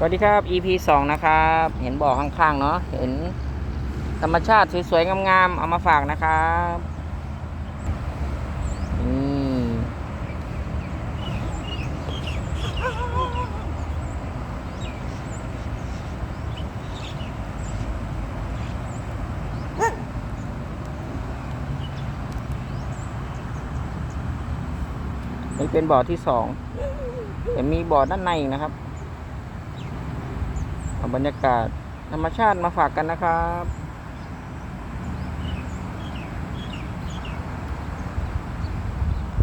สวัสดีครับ EP 2 นะครับ เห็นบ่อข้างๆเนาะ เห็นธรรมชาติสวยๆ งามๆ เอามาฝากนะครับนี่นี่เป็นบ่อที่สองแต่มีบ่อด้านในนะครับ บรรยากาศธรรมชาติมาฝากกันนะครับ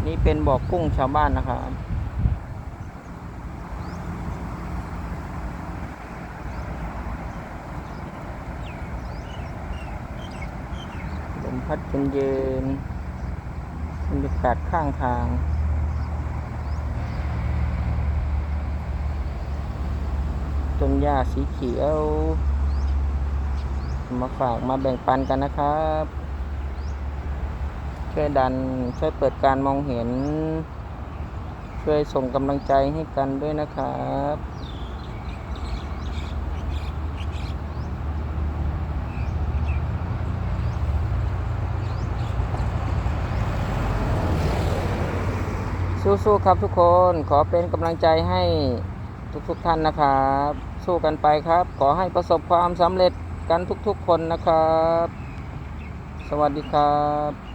นี่เป็นบ่อกุ้งชาวบ้านนะครับ ลมพัดเย็นๆบรรยากาศข้างทาง ต้นหญ้าสีเขียว มาฝากมาแบ่งปันกันนะครับ ช่วยดันช่วยเปิดการมองเห็น ช่วยส่งกำลังใจให้กันด้วยนะครับสู้ๆครับทุกคนขอเป็นกำลังใจให้ ทุกๆท่านนะครับ สู้กันไปครับ ขอให้ประสบความสำเร็จกันทุกๆคนนะครับ สวัสดีครับ